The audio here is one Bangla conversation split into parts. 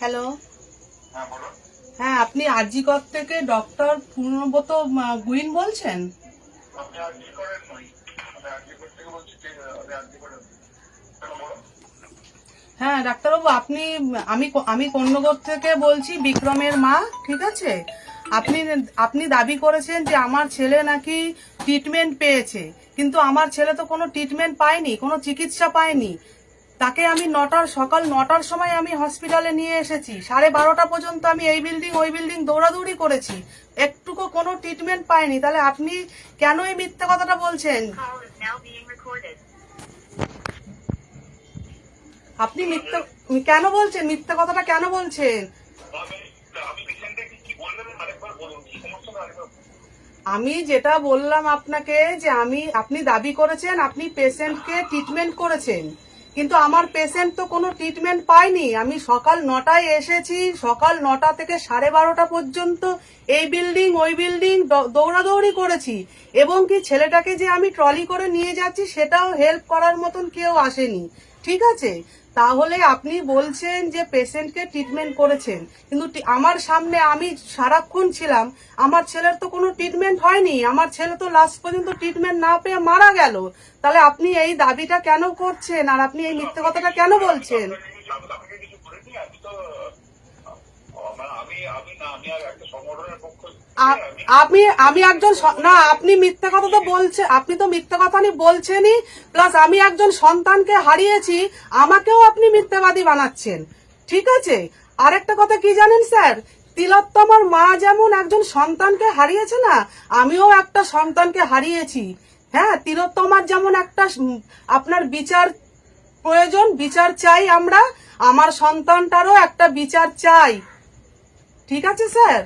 হ্যালো হ্যাঁ আপনি আরজিকর থেকে ডক্টর পূর্ণব্রত গুইন বলছেন? হ্যাঁ ডাক্তারবাবু আপনি আমি আমি কন্যগর থেকে বলছি বিক্রমের মা ঠিক আছে? আপনি আপনি দাবি করেছেন যে আমার ছেলে নাকি ট্রিটমেন্ট পেয়েছে। কিন্তু আমার ছেলে তো কোনো ট্রিটমেন্ট পায়নি কোনো চিকিৎসা পায়নি। তাকে আমি নটার সকাল নটার সময় আমি হসপিটালে নিয়ে এসেছি। সাড়ে বারোটা পর্যন্ত আমি এই বিল্ডিং ওই বিল্ডিং দৌড়াদৌড়ি করেছি। একটুকু কোনো ট্রিটমেন্ট পাইনি। তাহলে আপনি কেন এই মিথ্যা কথাটা বলছেন. আপনি মিথ্যা কেন বলছেন? মিথ্যা কথাটা কেন বলছেন। আমি যেটা বললাম আপনাকে যে আমি আপনি দাবি করেছেন আপনি পেশেন্টকে ট্রিটমেন্ট করেছেন। কিন্তু আমার পেশেন্ট তো কোনো ট্রিটমেন্ট পায়নি। আমি সকাল নটায় এসেছি, সকাল নটা থেকে সাড়ে বারোটা পর্যন্ত এই বিল্ডিং ওই বিল্ডিং দৌড়াদৌড়ি করেছি। এবং কি ছেলেটাকে যে আমি ট্রলি করে নিয়ে যাচ্ছি, সেটাও হেল্প করার মতন কেউ আসেনি। ঠিক আছে? তাহলে আপনি বলছেন যে পেশেন্টকে ট্রিটমেন্ট করেছেন। কিন্তু আমার সামনে আমি সারাক্ষণ ছিলাম, আমার ছেলের তো কোনো ট্রিটমেন্ট হয়নি, আমার ছেলে তো লাস্ট পর্যন্ত ট্রিটমেন্ট না পেয়ে মারা গেল। তাহলে আপনি এই দাবিটা কেন করছেন? আর আপনি এই মিথ্যে কথাটা কেন বলছেন? আমি আমি একজন না আপনি মিথ্যা কথা তো বলছে আপনি তো মিথ্যা কথা নি বলছেনই প্লাস আমি একজন সন্তানকে হারিয়েছি আমাকেও আপনি মিথ্যাবাদী বানাচ্ছেন। ঠিক আছে? আরেকটা কথা কি জানেন স্যার? তিলোত্তমার মা যেমন একজন সন্তানকে হারিয়েছে না আমিও একটা সন্তানকে হারিয়েছি। হ্যাঁ তিলোত্তমার যেমন একটা আপনার বিচার প্রয়োজন বিচার চাই আমরা আমার সন্তানটারও একটা বিচার চাই। ঠিক আছে স্যার?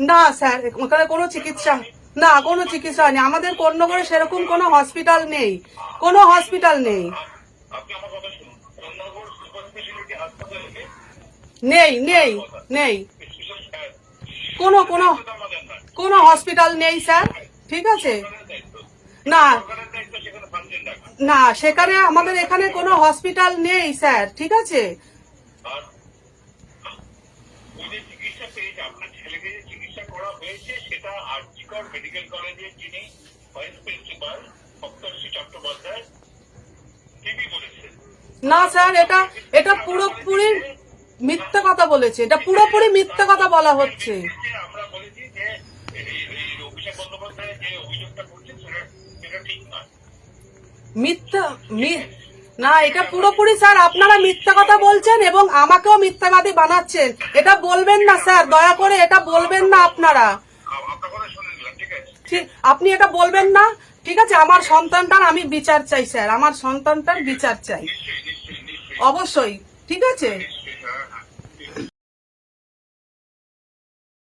না স্যার ওখানে কোনো চিকিৎসা না কোনো চিকিৎসা হয়নি। আমাদের কর্ণগরে সেরকম কোনো হসপিটাল নেই। কোনো হসপিটাল নেই? নেই নেই নেই। কোনো কোনো কোনো হসপিটাল নেই স্যার। ঠিক আছে? না। না সেখানে আমাদের এখানে কোনো হসপিটাল নেই স্যার ঠিক আছে? মেডিকেল কলেজের যিনি ভাইস প্রিন্সিপাল সপ্তর্ষি চট্টোপাধ্যায় তিনি বলেছেন। না স্যার এটা এটা পুরোপুরি মিথ্যা কথা বলেছে এটা পুরোপুরি মিথ্যা কথা বলা হচ্ছে। আমরা বলেছি যে অভিষেক বন্দ্যোপাধ্যায় যে অভিযোগটা করছেন সেটা ঠিক নয়। মিথ্যা না, এটা পুরোপুরি স্যার, আপনারা মিথ্যা কথা বলছেন এবং আমাকেও মিথ্যাবাদী বানাচ্ছেন। এটা বলবেন না স্যার, দয়া করে এটা বলবেন না আপনারা। আপনি এটা বলবেন না? ঠিক আছে, আমার সন্তানটার আমি বিচার চাই, স্যার, আমার সন্তানটার বিচার চাই। অবশ্যই, ঠিক আছে?